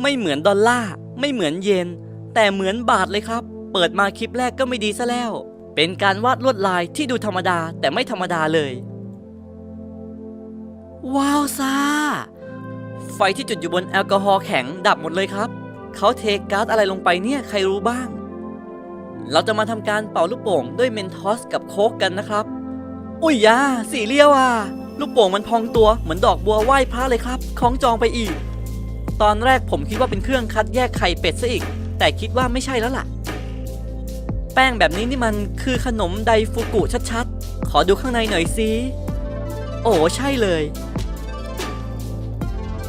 ไม่เหมือนดอลลาร์ไม่เหมือนเยน แต่เหมือนบาทเลยครับ เปิดมาคลิปแรกก็ไม่ดีซะแล้ว เป็นการวาดลวดลายที่ดูธรรมดาแต่ไม่ธรรมดาเลย ว้าวซ่า ไฟที่จุดอยู่บนแอลกอฮอล์แข็งดับหมดเลยครับ เขาเทก๊าซอะไรลงไปเนี่ยใครรู้บ้าง เราจะมาทำการเป่าลูกโป่งด้วยเมนทอสกับโค้กกันนะครับ อุ้ยยาสีเลี้ยวอะ ลูกโป่งมันพองตัวเหมือนดอกบัวไหว้พระเลยครับคล้องจองไปอีก ตอนแรกผมคิดว่าเป็นเครื่องคัดแยกไข่เป็ดซะอีก แต่คิดว่าไม่ใช่แล้วล่ะ แป้งแบบนี้นี่มันคือขนมไดฟูกุชัดๆ ขอดูข้างในหน่อยสิ โอ้ใช่เลย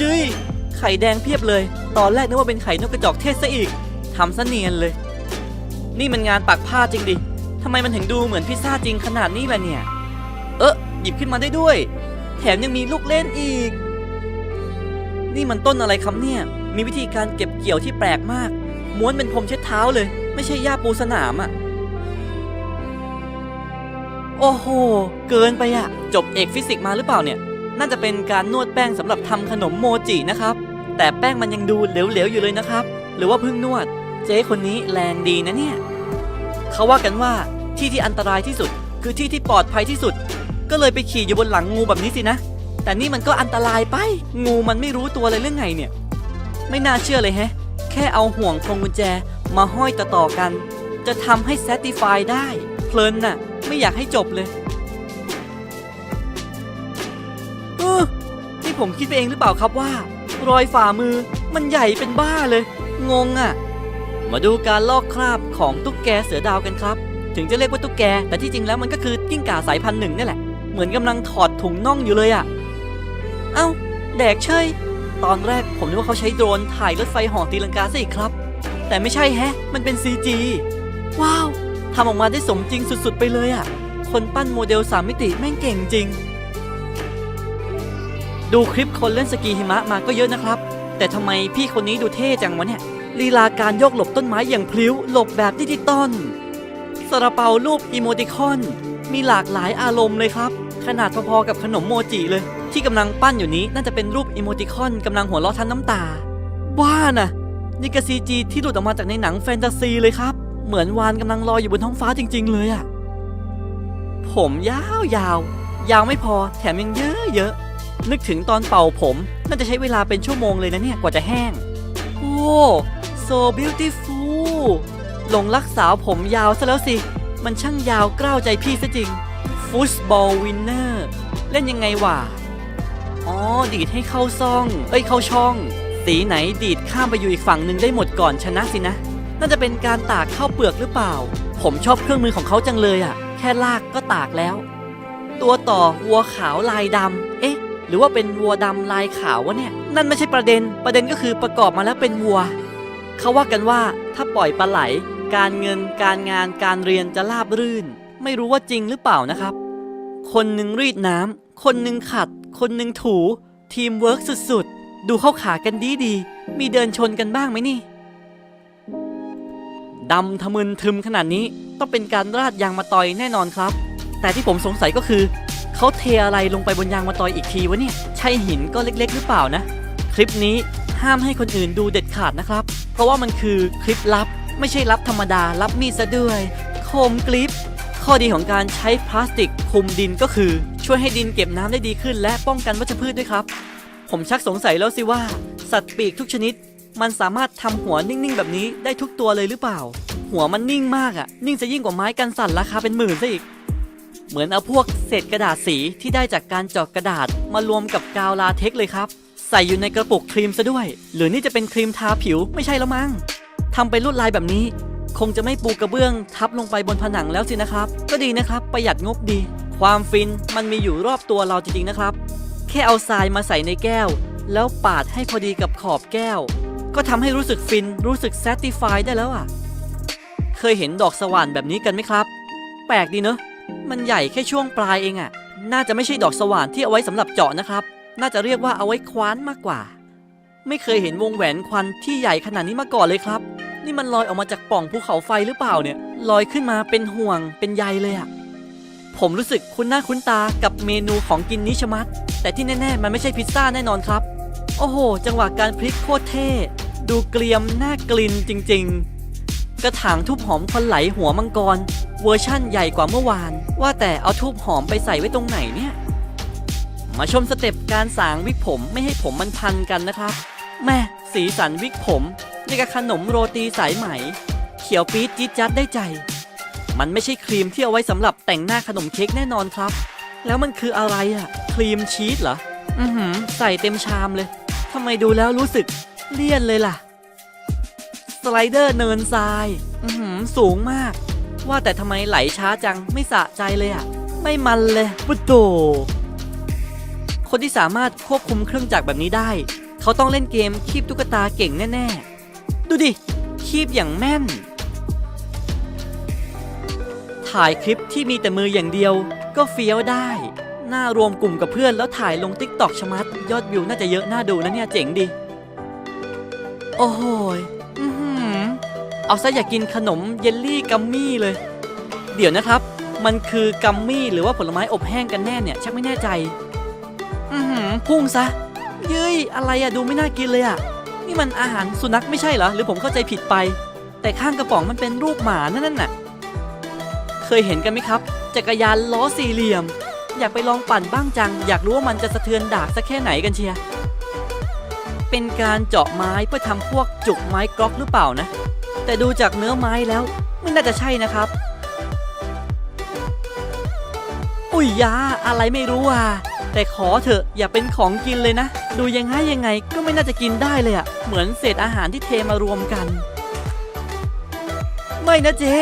จุ้ยไข่แดงเพียบเลย ตอนแรกนึกว่าเป็นไข่นกกระจอกเทศซะอีกทำซะเนียนเลย นี่มันงานปักผ้าจริงดิทำไมมันถึงดูเหมือนพิซซ่าจริงขนาดนี้ล่ะเนี่ย เอ๊ะหยิบขึ้นมาได้ด้วย แถมยังมีลูกเล่นอีก นี่มันต้นอะไรครับเนี่ย มีวิธีการเก็บเกี่ยวที่แปลกมาก ม้วนเป็นพรมเช็ดเท้าเลย ไม่ใช่หญ้าปูสนามอะโอ้โห เกินไปอะจบเอกฟิสิกส์มาหรือเปล่าเนี่ย น่าจะเป็นการนวดแป้งสำหรับทำขนมโมจินะครับ แต่แป้งมันยังดูเหลวๆอยู่เลยนะครับ หรือว่าเพิ่งนวด เจ๊คนนี้แรงดีนะเนี่ย เขาว่ากันว่าที่ที่อันตรายที่สุด คือที่ที่ปลอดภัยที่สุด ก็เลยไปขี่อยู่บนหลังงูแบบนี้สินะ แต่นี่มันก็อันตรายไป งูมันไม่รู้ตัวเลยเรื่องไงเนี่ย ไม่น่าเชื่อเลยแฮะ แค่เอาห่วงพวงกุญแจมาห้อยต่อๆกัน จะทำให้ satisfy ได้ เพลินน่ะ ไม่อยากให้จบเลยเออนี่ผมคิดไปเองหรือเปล่าครับว่า รอยฝ่ามือมันใหญ่เป็นบ้าเลย งงอะ มาดูการลอกคราบของตุ๊กแกเสือดาวกันครับ ถึงจะเรียกว่าตุ๊กแก แต่ที่จริงแล้วมันก็คือกิ้งก่าสายพันธุ์หนึ่งนี่แหละ เหมือนกำลังถอดถุงน่องอยู่เลยอะ่ะ แดกเชยตอนแรกผมนึกว่าเขาใช้โดรนถ่ายรถไฟห่อตีลังกาซะอีกครับ แต่ไม่ใช่แฮะ มันเป็น CG ว้าวทำออกมาได้สมจริงสุดๆไปเลยอะ่ะ คนปั้นโมเดลสามมิติแม่งเก่งจริง ดูคลิปคนเล่นสกีหิมะมาก็เยอะนะครับ แต่ทำไมพี่คนนี้ดูเท่จังวะเนี่ยลีลาการโยกหลบต้นไม้อย่างพลิ้ว หลบแบบดิจิตอลสระเปารูปอีโมติคอน มีหลากหลายอารมณ์เลยครับ ขนาดพอๆกับขนมโมจิเลย ที่กำลังปั้นอยู่นี้น่าจะเป็นรูปอีโมติคอนกำลังหัวเราะทั้งน้ำตา ว่านะนี่ก็ซีจีที่หลุดออกมาจากในหนังแฟนตาซีเลยครับ เหมือนวานกำลังลอยอยู่บนท้องฟ้าจริง ๆ เลยอะผมยาวยาวยาวไม่พอแถมยังเยอะเยอะนึกถึงตอนเป่าผมน่าจะใช้เวลาเป็นชั่วโมงเลยนะเนี่ยกว่าจะแห้ง โอ้ so beautiful หลงรักสาวผมยาวซะแล้วสิ มันช่างยาวกล้าวใจพี่ซะจริง football winner เล่นยังไงวะ อ๋อ ดีดให้เข้าซ่อง เอ้ย เข้าช่อง สีไหนดีดข้ามไปอยู่อีกฝั่งหนึ่งได้หมดก่อนชนะสินะ น่าจะเป็นการตากข้าวเปลือกหรือเปล่า ผมชอบเครื่องมือของเขาจังเลยอะ่ะ แค่ลากก็ตากแล้ว ตัวต่อวัวขาวลายดำเอ๊ะ หรือว่าเป็นวัวดำลายขาววะเนี่ย นั่นไม่ใช่ประเด็น ประเด็นก็คือประกอบมาแล้วเป็นวัว เขาว่ากันว่าถ้าปล่อยปลาไหล การเงิน การงาน การเรียนจะราบรื่น ไม่รู้ว่าจริงหรือเปล่านะครับ คนหนึ่งรีดน้ำคนหนึ่งขัด คนหนึ่งถูทีมเวิร์กสุดๆ ดูเข้าขากันดีดี มีเดินชนกันบ้างไหมนี่ ดำทะมึนทึมขนาดนี้ต้องเป็นการราดยางมาตอยแน่นอนครับ แต่ที่ผมสงสัยก็คือ เขาเทอะไรลงไปบนยางมาตอยอีกทีวะเนี่ย ใช่หินก็เล็กๆ หรือเปล่านะ คลิปนี้ห้ามให้คนอื่นดูเด็ดขาดนะครับ เพราะว่ามันคือคลิปลับ ไม่ใช่ลับธรรมดาลับมีดซะด้วย โคมกลิป ข้อดีของการใช้พลาสติกคลุมดินก็คือ ช่วยให้ดินเก็บน้ำได้ดีขึ้น และป้องกันวัชพืชด้วยครับ ผมชักสงสัยแล้วสิว่า สัตว์ปีกทุกชนิด มันสามารถทำหัวนิ่งๆ แบบนี้ได้ทุกตัวเลยหรือเปล่า หัวมันนิ่งมากอะนิ่งจะยิ่งกว่าไม้กันสั่นราคาเป็นหมื่นซะอีก เหมือนเอาพวกเศษกระดาษสีที่ได้จากการจาะกระดาษมารวมกับกาวลาเทคเลยครับใส่อยู่ในกระปุกครีมซะด้วย หรือนี่จะเป็นครีมทาผิวไม่ใช่แล้วมั้งทำเป็นลวดลายแบบนี้ คงจะไม่ปูกระเบื้องทับลงไปบนผนังแล้วสินะครับ ก็ดีนะครับ ประหยัดงบดี ความฟินมันมีอยู่รอบตัวเราจริงๆนะครับ แค่เอาทรายมาใส่ในแก้ว แล้วปาดให้พอดีกับขอบแก้ว ก็ทำให้รู้สึกฟินรู้สึก satisfy ได้แล้วอะ เคยเห็นดอกสว่านแบบนี้กันไหมครับ แปลกดีเนอะมันใหญ่แค่ช่วงปลายเองอะน่าจะไม่ใช่ดอกสว่านที่เอาไว้สำหรับเจาะนะครับ น่าจะเรียกว่าเอาไว้คว้านมากกว่า ไม่เคยเห็นวงแหวนควันที่ใหญ่ขนาดนี้มาก่อนเลยครับ นี่มันลอยออกมาจากปล่องภูเขาไฟหรือเปล่าเนี่ย ลอยขึ้นมาเป็นห่วงเป็นใยเลยอะ ผมรู้สึกคุ้นหน้าคุ้นตากับเมนูของกินนี้ชะมัด แต่ที่แน่ ๆ มันไม่ใช่พิซซ่าแน่นอนครับ โอ้โห จังหวะการพลิกโคตรเท่ ดูเกลียมน่ากลินจริง ๆ กระถางทูบหอมคนไหลหัวมังกร เวอร์ชั่นใหญ่กว่าเมื่อวาน ว่าแต่เอาทูบหอมไปใส่ไว้ตรงไหนเนี่ย มาชมสเต็ปการสางวิกผมไม่ให้ผมมันพันกันนะครับ แม่สีสันวิกผมนี่กับขนมโรตีสายไหม เขียวปี๊ดจี๊ดจัดได้ใจ มันไม่ใช่ครีมที่เอาไว้สำหรับแต่งหน้าขนมเค้กแน่นอนครับ แล้วมันคืออะไรอะครีมชีสเหรอ อือหือ ใส่เต็มชามเลยทำไมดูแล้วรู้สึกเลี่ยนเลยล่ะ สไลเดอร์เนินทราย อือหือ สูงมาก ว่าแต่ทำไมไหลช้าจังไม่สะใจเลยอะไม่มันเลยปุตโตคนที่สามารถควบคุมเครื่องจักรแบบนี้ได้ เขาต้องเล่นเกมคีบตุ๊กตาเก่งแน่ ๆ ดูดิ คีบอย่างแม่น ถ่ายคลิปที่มีแต่มืออย่างเดียว ก็เฟี้ยวได้น้ารวมกลุ่มกับเพื่อนแล้วถ่ายลงติ๊กตอกชมัด ยอดวิวน่าจะเยอะน่าดูนะเนี่ยเจ๋งดีโอ้โหอือหือเอาซะอยากกินขนมเยลลี่กัมมี่เลย เดี๋ยวนะครับ มันคือกัมมี่หรือว่าผลไม้อบแห้งกันแน่เนี่ยชักไม่แน่ใจ อือหือพุ่งซะเย้ยอะไรอะดูไม่น่ากินเลยอะนี่มันอาหารสุนัขไม่ใช่เหรอหรือผมเข้าใจผิดไป แต่ข้างกระป๋องมันเป็นรูปหมานั่นน่ะ เคยเห็นกันไหมครับ จักรยานล้อสี่เหลี่ยม อยากไปลองปั่นบ้างจัง อยากรู้ว่ามันจะสะเทือนดากสักแค่ไหนกันเชียร์เป็นการเจาะไม้เพื่อทำพวกจุกไม้กรอกหรือเปล่านะ แต่ดูจากเนื้อไม้แล้วไม่น่าจะใช่นะครับ อุ้ยยาอะไรไม่รู้อะแต่ขอเถอะอย่าเป็นของกินเลยนะ ดูยังไงยังไงก็ไม่น่าจะกินได้เลยอะเหมือนเศษอาหารที่เทมารวมกัน ไม่นะเจ๊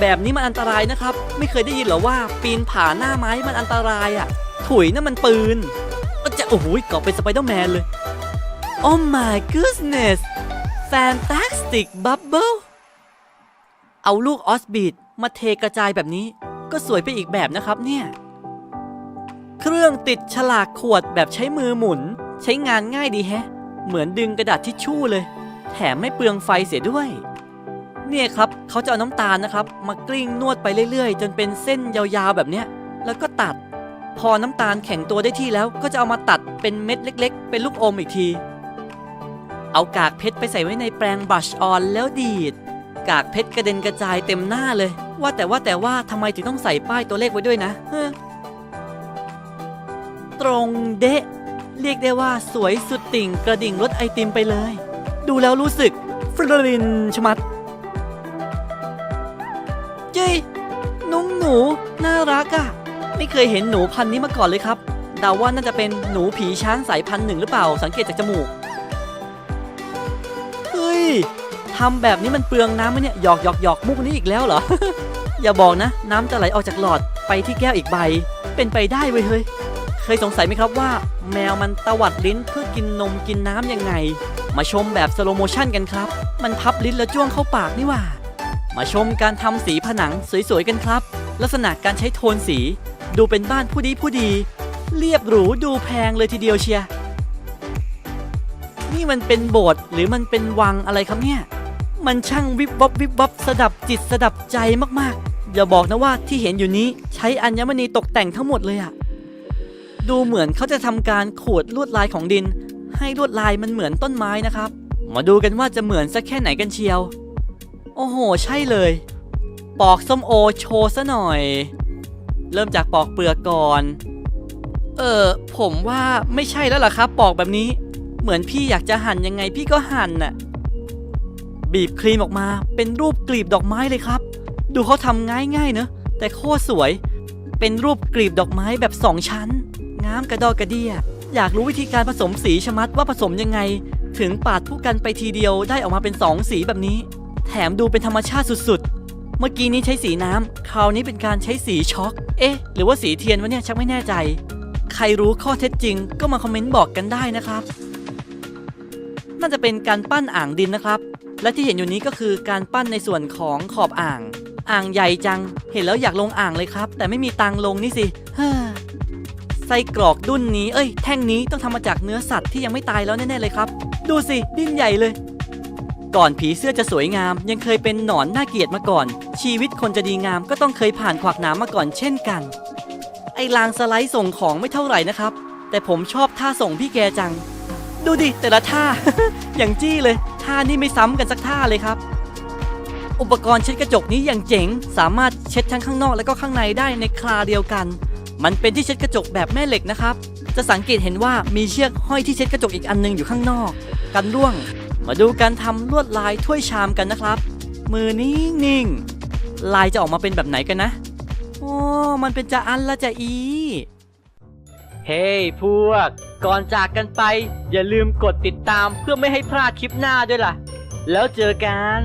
แบบนี้มันอันตรายนะครับ ไม่เคยได้ยินหรอว่าปีนผาหน้าไม้มันอันตรายอะถุยนั่นมันปืนเอาจะโอ้โหเกาะเป็นสไปเดอร์แมนเลย Oh my goodness fantastic bubble เอาลูกออสบีดมาเทกระจายแบบนี้ ก็สวยไปอีกแบบนะครับเนี่ย เครื่องติดฉลากขวดแบบใช้มือหมุน ใช้งานง่ายดีแฮะ เหมือนดึงกระดาษทิชชู่เลย แถมไม่เปลืองไฟเสียด้วย เนี่ยครับเขาจะเอาน้ำตาลนะครับ มากลิ้งนวดไปเรื่อยๆ จนเป็นเส้นยาวๆแบบเนี้ยแล้วก็ตัด พอน้ำตาลแข็งตัวได้ที่แล้ว ก็จะเอามาตัดเป็นเม็ดเล็ก ๆ เป็นลูกอมอีกที เอากากเพชรไปใส่ไว้ในแปรงบัชออนแล้วดีด กากเพชรกระเด็นกระจายเต็มหน้าเลย ว่าแต่ว่าแต่ว่าทำไมถึงต้องใส่ป้ายตัวเลขไว้ด้วยนะตรงเดะเรียกได้ว่าสวยสุดติ่งกระดิ่งรถไอติมไปเลย ดูแล้วรู้สึกฟลอรินชมัด น่ารักอะไม่เคยเห็นหนูพันธุ์นี้มาก่อนเลยครับเดาว่าน่าจะเป็นหนูผีช้างสายพันธุ์หนึ่งหรือเปล่า สังเกตจากจมูก เฮ้ยทำแบบนี้มันเปลืองน้ำไหมเนี่ยหยอกหยอกหยอกมุกนี้อีกแล้วเหรอ อย่าบอกนะ น้ำจะไหลออกจากหลอดไปที่แก้วอีกใบ เป็นไปได้เว้ยเฮ้ยเคยสงสัยไหมครับว่า แมวมันตวัดลิ้นเพื่อกินนมกินน้ำยังไง มาชมแบบสโลโมชันกันครับ มันพับลิ้นแล้วจ้วงเข้าปากนี่ว่า มาชมการทำสีผนังสวยๆกันครับ ลักษณะการใช้โทนสี ดูเป็นบ้านผู้ดีผู้ดี เรียบหรูดูแพงเลยทีเดียวเชียร์นี่มันเป็นโบสถ์หรือมันเป็นวังอะไรครับเนี่ย มันช่างวิบวับวิบวับสดับจิตสดับใจมากๆอย่าบอกนะว่าที่เห็นอยู่นี้ใช้อัญมณีตกแต่งทั้งหมดเลยอะดูเหมือนเขาจะทำการขูดลวดลายของดิน ให้ลวดลายมันเหมือนต้นไม้นะครับ มาดูกันว่าจะเหมือนสักแค่ไหนกันเชียว โอ้โห ใช่เลย ปอกส้มโอโชว์ซะหน่อย เริ่มจากปอกเปลือกก่อน เออผมว่าไม่ใช่แล้วล่ะครับ ปอกแบบนี้ เหมือนพี่อยากจะหั่นยังไงพี่ก็หั่นน่ะ บีบครีมออกมาเป็นรูปกลีบดอกไม้เลยครับ ดูเขาทำง่ายๆเนอะแต่โคตรสวย เป็นรูปกลีบดอกไม้แบบสองชั้น งามกระดอกกระเดียอยากรู้วิธีการผสมสีชมัดว่าผสมยังไง ถึงปาดผู้กันไปทีเดียวได้ออกมาเป็นสองสีแบบนี้ แถมดูเป็นธรรมชาติสุดๆ เมื่อกี้นี้ใช้สีน้ำคราวนี้เป็นการใช้สีช็อก เอ๊ะ หรือว่าสีเทียนวะเนี่ยชักไม่แน่ใจ ใครรู้ข้อเท็จจริง ก็มาคอมเมนต์บอกกันได้นะครับ น่าจะเป็นการปั้นอ่างดินนะครับ และที่เห็นอยู่นี้ก็คือการปั้นในส่วนของขอบอ่าง อ่างใหญ่จัง เห็นแล้วอยากลงอ่างเลยครับ แต่ไม่มีตังลงนี่สิฮ้อไส้กรอกดุ้นนี้ เอ้ย แท่งนี้ต้องทำมาจากเนื้อสัตว์ที่ยังไม่ตายแล้วแน่ๆเลยครับ ดูสิ ดิ้นใหญ่เลย ก่อนผีเสื้อจะสวยงาม ยังเคยเป็นหนอนน่าเกลียดมาก่อน ชีวิตคนจะดีงามก็ต้องเคยผ่านขวากหนามมาก่อนเช่นกัน ไอ้รางสไลด์ส่งของไม่เท่าไหร่นะครับ แต่ผมชอบท่าส่งพี่แกจัง ดูดิแต่ละท่า อย่างจี้เลย ท่านี่ไม่ซ้ำกันสักท่าเลยครับ อุปกรณ์เช็ดกระจกนี้อย่างเจ๋ง สามารถเช็ดทั้งข้างนอกและก็ข้างในได้ในคราเดียวกัน มันเป็นที่เช็ดกระจกแบบแม่เหล็กนะครับ จะสังเกตเห็นว่ามีเชือกห้อยที่เช็ดกระจกอีกอันหนึงอยู่ข้างนอก กันร่วง มาดูการทำลวดลายถ้วยชามกันนะครับ มือนิ่งๆ ลายจะออกมาเป็นแบบไหนกันนะโอ้มันเป็นจะอันละจะอี เฮ้ยพวก ก่อนจากกันไป อย่าลืมกดติดตามเพื่อไม่ให้พลาดคลิปหน้าด้วยล่ะ แล้วเจอกัน